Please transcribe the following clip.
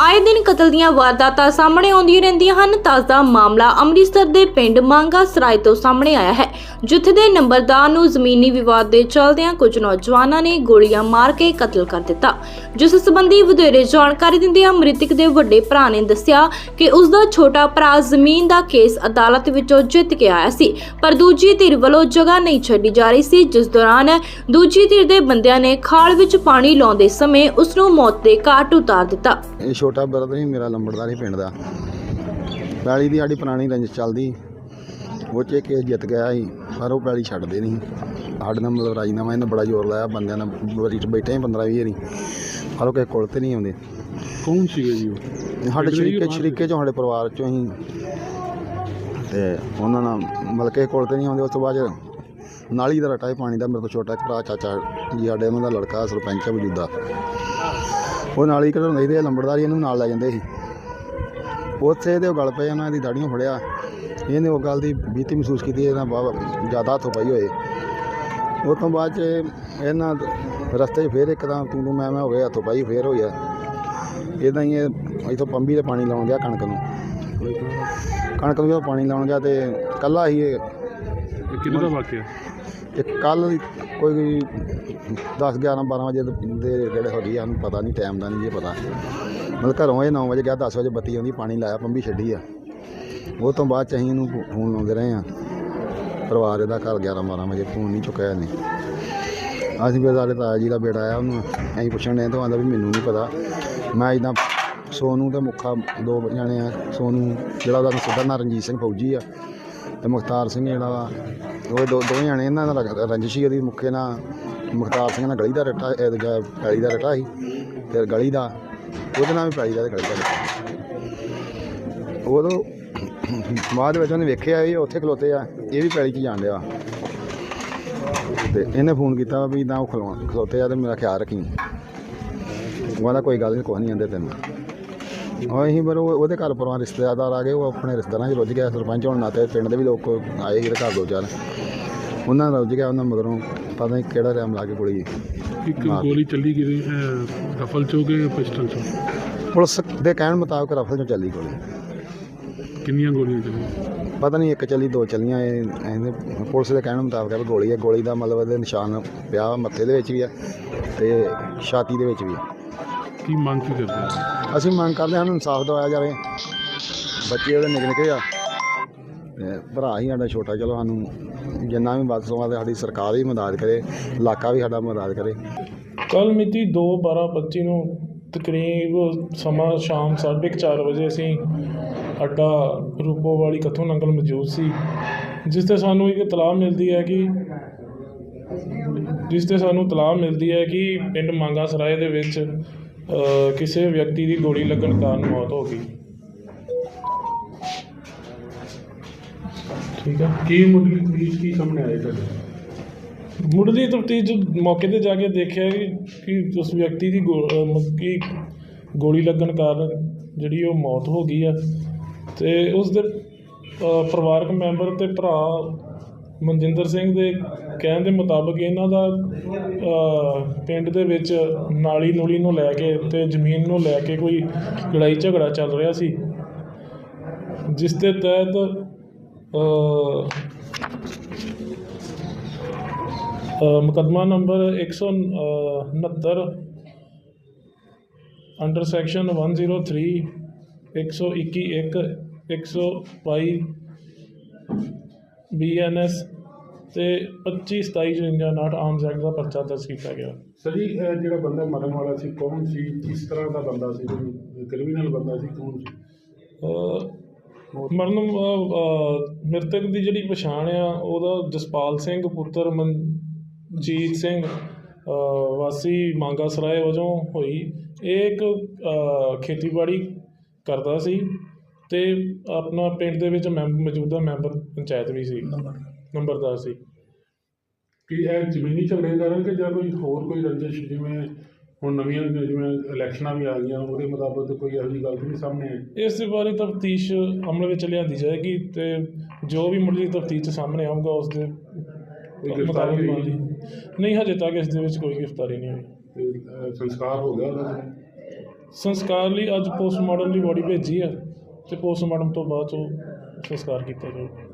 ਆਏ ਦਿਨ ਕਤਲ ਦੀਆਂ ਵਾਰਦਾਤਾਂ ਸਾਹਮਣੇ ਆਉਂਦੀਆਂ ਰਹਿੰਦੀਆਂ ਹਨ। ਤਾਜ਼ਾ ਮਾਮਲਾ ਅੰਮ੍ਰਿਤਸਰ ਦੇ ਪਿੰਡ ਮੰਗਾ ਸਰਾਏ ਤੋਂ ਸਾਹਮਣੇ ਆਇਆ ਹੈ। ਜਿੱਥੇ ਦੇ ਨੰਬਰਦਾਰ ਨੂੰ ਜ਼ਮੀਨੀ ਵਿਵਾਦ ਦੇ ਚਲਦਿਆਂ ਕੁਝ ਨੌਜਵਾਨਾਂ ਨੇ ਗੋਲੀਆਂ ਮਾਰ ਕੇ ਕਤਲ ਕਰ ਦਿੱਤਾ। ਜਿਸ ਸੰਬੰਧੀ ਵਧੇਰੇ ਜਾਣਕਾਰੀ ਦਿੰਦਿਆਂ ਮ੍ਰਿਤਕ ਦੇ ਵੱਡੇ ਭਰਾ ਨੇ ਦੱਸਿਆ ਕਿ ਉਸ ਦਾ ਛੋਟਾ ਭਰਾ ਜ਼ਮੀਨ ਦਾ ਕੇਸ ਅਦਾਲਤ ਵਿੱਚੋਂ ਜਿੱਤ ਕੇ ਆਇਆ ਸੀ, ਪਰ ਦੂਜੀ ਧਿਰ ਵੱਲੋਂ ਜਗ੍ਹਾ ਨਹੀਂ ਛੱਡੀ ਜਾ ਰਹੀ ਸੀ। ਜਿਸ ਦੌਰਾਨ ਦੂਜੀ ਧਿਰ ਦੇ ਬੰਦਿਆਂ ਨੇ ਖਾਲ ਵਿੱਚ ਪਾਣੀ ਲਾਉਂਦੇ ਸਮੇਂ ਉਸ ਨੂੰ ਮੌਤ ਦੇ ਘਾਟ ਉਤਾਰ ਦਿੱਤਾ। ਛੋਟਾ ਬਰਦਰ ਹੀ ਮੇਰਾ ਲੰਬੜਦਾਰ ਹੀ ਪਿੰਡ ਦਾ। ਪੈਲੀ ਦੀ ਸਾਡੀ ਪੁਰਾਣੀ ਰੰਜਿਸ਼ ਚੱਲਦੀ। ਉਹ 'ਚ ਕੇਸ ਜਿੱਤ ਗਿਆ ਸੀ ਪਰ ਉਹ ਪੈਲੀ ਛੱਡਦੇ ਨਹੀਂ। ਸਾਡੇ ਨਾਲ ਮਤਲਬ ਰਾਜੀਨਾਮਾ ਇਹਨੇ ਬੜਾ ਜ਼ੋਰ ਲਾਇਆ ਬੰਦਿਆਂ ਨਾਲ 'ਚ ਬੈਠੇ 15 20 ਵਾਰੀ। ਪਰ ਉਹ ਕਿਸੇ ਕੋਲ ਤੇ ਨਹੀਂ ਆਉਂਦੇ। ਕੌਣ ਸੀਗੇ ਜੀ ਉਹ? ਸਾਡੇ ਸ਼ਰੀਕੇ ਸ਼ਰੀਕੇ ਚੋਂ ਸਾਡੇ ਪਰਿਵਾਰ ਚੋਂ ਹੀ। ਤੇ ਉਹਨਾਂ ਨਾਲ ਮਤਲਬ ਕਿਸੇ ਕੋਲ ਤੇ ਨਹੀਂ ਆਉਂਦੇ ਉਸ ਤੋਂ ਬਾਅਦ ਨਾਲੀ ਦਾ ਰਟਾ ਹੈ, ਪਾਣੀ ਦਾ, ਮੇਰੇ ਕੋਲ ਛੋਟਾ ਇੱਕ ਭਰਾ, ਚਾਚਾ ਜੀ, ਸਾਡੇ ਉਹਨਾਂ ਦਾ ਲੜਕਾ, ਸਰਪੰਚ ਹੈ ਮੌਜੂਦਾ। ਉਹ ਨਾਲੀ ਕਢਾਉਂਦੇ ਸੀ ਲੰਬੜਦਾਰੀ ਇਹਨੂੰ ਨਾਲ ਲੈ ਜਾਂਦੇ ਸੀ। ਉੱਥੇ ਇਹਦੇ ਉਹ ਗਲ ਪਏ, ਉਹਨਾਂ ਦੀ ਦਾੜੀਆਂ ਫੜਿਆ। ਇਹਨੇ ਉਹ ਗੱਲ ਦੀ ਬੀਤੀ ਮਹਿਸੂਸ ਕੀਤੀ ਇਹਨਾਂ ਬਾਬਾ ਜ਼ਿਆਦਾ ਹੱਥੋਂ ਪਈ ਹੋਏ। ਉਹ ਤੋਂ ਬਾਅਦ ਚ ਇਹਨਾਂ ਰਸਤੇ 'ਚ ਫੇਰ ਇੱਕਦਮ ਤੂੰ ਤੂੰ ਮੈਂ ਮੈਂ ਹੋ ਗਿਆ ਹੱਥੋਂ ਪਾਈ ਫੇਰ ਹੋ ਗਿਆ ਇਦਾਂ ਹੀ ਇਹ ਇੱਥੋਂ ਪੰਬੀ ਤੇ ਪਾਣੀ ਲਾਉਣ ਗਿਆ ਕਣਕ ਨੂੰ। ਕਣਕ ਨੂੰ ਜਦੋਂ ਪਾਣੀ ਲਾਉਣ ਗਿਆ ਤੇ ਕੱਲਾ ਹੀ ਇਹ ਇਹ ਦਾ ਵਾਕਿਆ? ਤੇ ਕੱਲ ਕੋਈ 10 11 12 ਵਜੇ ਦੇ ਜਿਹੜੇ ਹੋ ਗਈ ਸਾਨੂੰ ਪਤਾ ਨਹੀਂ ਟਾਈਮ ਦਾ ਨਹੀਂ ਜੇ ਪਤਾ। ਮਤਲਬ ਘਰੋਂ ਇਹ 9 ਵਜੇ ਗਿਆ 10 ਵਜੇ ਬੱਤੀ ਆਉਂਦੀ, ਪਾਣੀ ਲਾਇਆ, ਪੰਬੀ ਛੱਡੀ ਆ। ਉਹ ਤੋਂ ਬਾਅਦ ਚ ਅਸੀਂ ਇਹਨੂੰ ਫੋਨ ਲਾਉਂਦੇ ਰਹੇ ਆ। ਪਰਿਵਾਰ ਇਹਦਾ ਘਰ 11 12 ਵਜੇ ਫੋਨ ਨਹੀਂ ਚੁੱਕਿਆ ਇਹਨੇ। ਅਸੀਂ ਫਿਰ ਸਾਡੇ ਤਾਇਆ ਜੀ ਦਾ ਬੇਟਾ ਆਇਆ ਉਹਨੂੰ, ਅਸੀਂ ਪੁੱਛਣ ਡਏ ਤਾਂ ਆਂਦਾ ਵੀ ਮੈਨੂੰ ਨਹੀਂ ਪਤਾ। ਮੈਂ ਇਦਾਂ ਸੋਨੂ ਤੇ ਮੁੱਖਾ ਦੋ ਜਾਣੇ ਆ, ਸੋਨੂ, ਜਿਹੜਾ ਉਹਦਾ ਸਿੱਧਾ ਨਾਂ ਰਣਜੀਤ ਸਿੰਘ ਫੌਜੀ ਆ, ਤੇ ਮੁਖਤਾਰ ਸਿੰਘ ਜਿਹੜਾ ਵਾ ਉਹ ਦੋ ਦੋਵੇਂ ਜਾਣੇ ਇਹਨਾਂ ਦਾ ਰੰਗ- ਰੰਜਿਸ਼ ਉਹਦੀ ਮੁੱਖੇ ਨਾਲ, ਮੁਖਤਾਰ ਸਿੰਘ ਨਾਲ ਗਲੀ ਦਾ ਰੱਟਾ, ਇਹ ਦੂਜਾ ਪੈਲੀ ਦਾ ਰੱਟਾ ਸੀ, ਫਿਰ ਗਲੀ ਦਾ, ਉਹਦੇ ਨਾਲ ਵੀ ਪੈਲੀ ਦਾ ਤੇ ਗਲੀ ਦਾ ਰੱਟਾ ਉਦੋਂ ਬਾਅਦ ਵਿੱਚ ਉਹਨੇ ਵੇਖਿਆ ਇਹ ਉੱਥੇ ਖਲੋਤੇ ਆ, ਇਹ ਵੀ ਪੈਲੀ 'ਚ ਜਾਣ ਡਿਆ। ਤੇ ਇਹਨੇ ਫੋਨ ਕੀਤਾ ਵੀ ਇਦਾਂ ਉਹ ਖਲੋ, ਖਲੋਤੇ ਆ ਤੇ ਮੇਰਾ ਖਿਆਲ ਰੱਖੀ। ਉਹ ਕਹਿੰਦਾ ਕੋਈ ਗੱਲ ਨਹੀਂ ਕੁਛ ਨਹੀਂ ਆਂਦੇ ਤੈਨੂੰ ਉਹ ਅਸੀਂ ਪਰ ਉਹ- ਉਹਦੇ ਘਰ ਪਰਿਵਾਰ ਰਿਸ਼ਤੇਦਾਰ ਆ ਗਏ, ਉਹ ਆਪਣੇ ਰਿਸ਼ਤੇਦਾਰਾਂ 'ਚ ਰੁੱਝ ਗਿਆ, ਸਰਪੰਚ ਹੋਣ ਨਾਤੇ ਪਿੰਡ ਦੇ ਵੀ ਲੋਕ ਆਏ ਜਿਹੜੇ ਘਰ ਦੋ ਚਾਰ। ਉਹਨਾਂ ਰੁੱਝ ਗਿਆ ਉਹਨਾਂ ਮਗਰੋਂ ਪਤਾ ਨਹੀਂ ਕਿਹੜਾ ਰੈਮ ਲਾ ਕੇ ਗੋਲੀ ਇੱਕ ਮਾਰ- ਗੋਲੀ ਚੱਲੀ ਗਈ ਰਫਲ ਚੋਂ ਕਿ ਪਿਸਟਲ ਚੋਂ ਪੁਲਿਸ ਦੇ ਕਹਿਣ ਮੁਤਾਬਕ ਰਫਲ 'ਚੋਂ ਚੱਲੀ ਗੋਲੀ। ਕਿੰਨੀਆਂ ਗੋਲੀਆਂ ਚੱਲੀਆਂ? ਪਤਾ ਨਹੀਂ ਇੱਕ ਚੱਲੀ ਦੋ ਚੱਲੀਆਂ ਇਹ ਇਹਦੇ ਪੁਲਿਸ ਦੇ ਕਹਿਣ ਮੁਤਾਬਕ ਹੈ ਵੀ ਗੋਲੀ ਹੈ। ਗੋਲੀ ਦਾ ਮਤਲਬ ਇਹਦੇ ਨਿਸ਼ਾਨ ਪਿਆ ਵਾ, ਮੱਥੇ ਦੇ ਵਿੱਚ ਵੀ ਆ ਤੇ ਛਾਤੀ ਦੇ ਵਿੱਚ ਵੀ ਆ। ਕੀ ਮੰਗ ਕੀ ਕਰਦੇ ਹੋ? ਅਸੀਂ ਮੰਗ ਕਰਦੇ ਹਾਂ ਸਾਨੂੰ ਇਨਸਾਫ ਦਿਵਾਇਆ ਜਾਵੇ। ਬੱਚੇ ਉਹਦੇ ਨਿੱਕੇ ਨਿੱਕੇ ਆ। ਭਰਾ ਹੀ ਸਾਡਾ ਛੋਟਾ, ਚਲੋ ਸਾਨੂੰ ਜਿੰਨਾ ਵੀ ਵੱਧ ਤੋਂ ਵੱਧ ਸਾਡੀ ਸਰਕਾਰ ਵੀ ਮਦਦ ਕਰੇ, ਇਲਾਕਾ ਵੀ ਸਾਡਾ ਮਦਦ ਕਰੇ। ਕੱਲ ਮਿਤੀ 2/12/25 ਨੂੰ ਤਕਰੀਬ ਸਮਾਂ ਸ਼ਾਮ 4:30 ਵਜੇ ਅਸੀਂ ਅੱਡਾ ਰੂਪੋ ਵਾਲੀ ਕੱਥੋਂ ਨੰਗਲ ਮੌਜੂਦ ਸੀ, ਜਿਸ ਤੇ ਸਾਨੂੰ ਇੱਕ ਤਲਾਹ ਮਿਲਦੀ ਹੈ ਕਿ ਜਿਸ ਤੇ ਸਾਨੂੰ ਤਲਾਹ ਮਿਲਦੀ ਹੈ ਕਿ ਪਿੰਡ ਮੰਗਾ ਸਰਾਏ ਦੇ ਵਿੱਚ ਕਿਸੇ ਵਿਅਕਤੀ ਦੀ ਗੋਲੀ ਲੱਗਣ ਕਾਰਨ ਮੌਤ ਹੋ ਗਈ। ਠੀਕ ਆ? ਕੀ ਮੁੱਢਲੀ ਪੁਲਿਸ ਕੀ ਸਾਹਮਣੇ ਆਇਆ ਤੁਹਾਡੇ ਮੁੱਢਲੀ ਤਫਤੀਸ਼ ਮੌਕੇ ਤੇ ਜਾ ਕੇ ਦੇਖਿਆ ਕਿ ਕਿ ਉਸ ਵਿਅਕਤੀ ਦੀ ਗੋ- ਅਹ ਮਤਲਬ ਕਿ ਗੋਲੀ ਲੱਗਣ ਕਾਰਨ ਜਿਹੜੀ ਉਹ ਮੌਤ ਹੋ ਗਈ ਆ ਤੇ ਉਸ ਦੇ, ਅਹ, ਪਰਿਵਾਰਕ ਮੈਂਬਰ ਤੇ ਭਰਾ ਮਨਜਿੰਦਰ ਸਿੰਘ ਦੇ ਕਹਿਣ ਦੇ ਮੁਤਾਬਕ ਇਹਨਾਂ ਦਾ, ਅਹ, ਪਿੰਡ ਦੇ ਵਿੱਚ ਨਾਲੀ ਨੂਲੀ ਨੂੰ ਲੈ ਕੇ ਤੇ ਜ਼ਮੀਨ ਨੂੰ ਲੈ ਕੇ ਕੋਈ ਲੜਾਈ ਝਗੜਾ ਚੱਲ ਰਿਹਾ ਸੀ, ਜਿਸ ਦੇ ਤਹਿਤ ਮੁਕੱਦਮਾ ਨੰਬਰ 169 ਅੰਡਰ ਸੈਕਸ਼ਨ 103 121 122 ਬੀਐਨਐਸ ਤੇ 25 27 59 ਆਰਮਸ ਐਕਟ ਦਾ ਪਰਚਾ ਦਰਜ ਕੀਤਾ ਗਿਆ। ਸਰ ਜੀ ਇਹ ਜਿਹੜਾ ਬੰਦਾ ਮਰਨ ਵਾਲਾ ਸੀ ਕੌਣ ਸੀ? ਕਿਸ ਤਰ੍ਹਾਂ ਦਾ ਬੰਦਾ ਸੀ? ਕ੍ਰਿਮੀਨਲ ਬੰਦਾ ਸੀ ਕੌਣ ਸੀ? ਅ, ਮ੍ਰਿਤਕ ਦੀ ਜਿਹੜੀ ਪਛਾਣ ਆ ਉਹਦਾ ਜਸਪਾਲ ਸਿੰਘ ਪੁੱਤਰ ਮਨਜੀਤ ਸਿੰਘ ਵਾਸੀ ਮੰਗਾ ਸਰਾਏ ਵਜੋਂ ਹੋਈ। ਇਹ ਇੱਕ ਖੇਤੀਬਾੜੀ ਕਰਦਾ ਸੀ ਤੇ ਆਪਣਾ ਪਿੰਡ ਦੇ ਵਿੱਚ ਮੌਜੂਦਾ ਮੈਂਬਰ ਪੰਚਾਇਤ ਵੀ ਸੀ। ਨੰਬਰਦਾਰ ਸੀ। ਕੀ ਇਹ ਜ਼ਮੀਨੀ ਝਗੜੇ ਕਾਰਨ ਕਿ ਜਾਂ ਕੋਈ ਹੋਰ ਕੋਈ ਰੰਜਿਸ਼ ਜਿਵੇਂ ਹੁਣ ਨਵੀਆਂ ਜਿਵੇਂ ਇਲੈਕਸ਼ਨਾਂ ਵੀ ਆ ਗਈਆਂ ਉਹਦੇ ਮੁਤਾਬਕ ਕੋਈ ਇਹੋ ਜਿਹੀ ਗੱਲ ਨਹੀਂ ਸਾਹਮਣੇ ਆਈ। ਇਸ ਦੇ ਬਾਰੇ ਤਫਤੀਸ਼ ਅਮਲ ਵਿੱਚ ਲਿਆਂਦੀ ਜਾਏਗੀ ਤੇ ਜੋ ਵੀ ਮੁੱਢਲੀ ਤਫਤੀਸ਼ ਸਾਹਮਣੇ ਆਊਗਾ ਉਸ ਦੇ ਮੁਤਾਬਕ ਹੈ? ਨਹੀਂ ਹਜੇ ਤੱਕ ਇਸ ਦੇ ਵਿੱਚ ਕੋਈ ਗ੍ਰਿਫਤਾਰੀ ਨਹੀਂ ਹੋਈ। ਸੰਸਕਾਰ ਹੋ ਗਿਆ ਉਹਦਾ? ਸੰਸਕਾਰ ਲਈ ਅੱਜ ਪੋਸਟਮਾਰਟਮ ਦੀ ਬੋਡੀ ਭੇਜੀ ਆ ਤੇ ਪੋਸਟਮਾਰਟਮ ਤੋਂ ਬਾਅਦ 'ਚੋਂ ਸੰਸਕਾਰ ਕੀਤਾ ਜਾਊਗਾ।